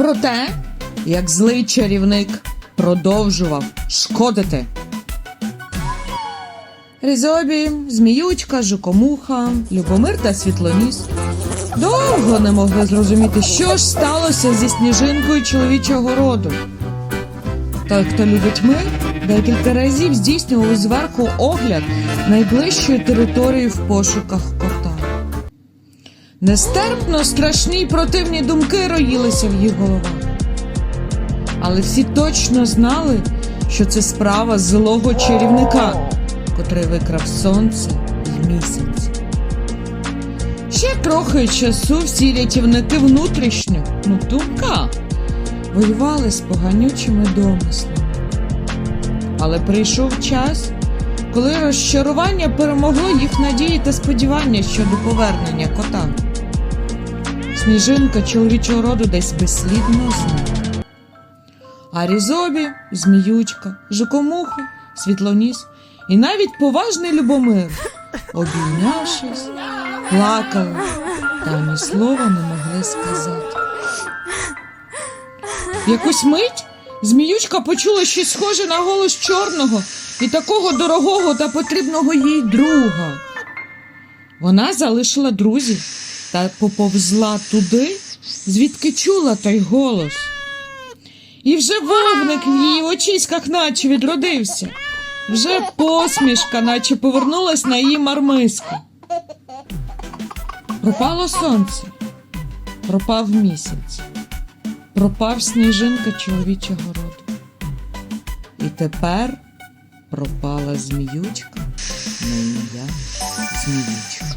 про те, як злий чарівник продовжував шкодити. Різобі, Зміючка, Жукомуха, Любомир та Світлоніс довго не могли зрозуміти, що ж сталося зі сніжинкою чоловічого роду. Той, хто любить мир, декілька разів здійснював зверху огляд найближчої території в пошуках. Нестерпно страшні й противні думки роїлися в їх головах. Але всі точно знали, що це справа злого чарівника, котрий викрав сонце й місяць. Ще трохи часу всі рятівники внутрішньо, ну думка, воювали з поганючими домислами. Але прийшов час, коли розчарування перемогло їх надії та сподівання щодо повернення кота. Сніжинка чоловічого роду десь безслідно зникла. А Різобі, Зміючка, Жукомуха, Світлоніс і навіть поважний Любомир, обійнявшись, плакали та ні слова не могли сказати. Якусь мить Зміючка почула щось схоже на голос чорного і такого дорогого та потрібного їй друга. Вона залишила друзів та поповзла туди, звідки чула той голос. І вже вогник в її очиськах наче відродився. Вже посмішка, наче повернулась на її мармиску. Пропало сонце, пропав місяць, пропав сніжинка чоловічого роду. І тепер пропала зміючка на ім'я Зміючка.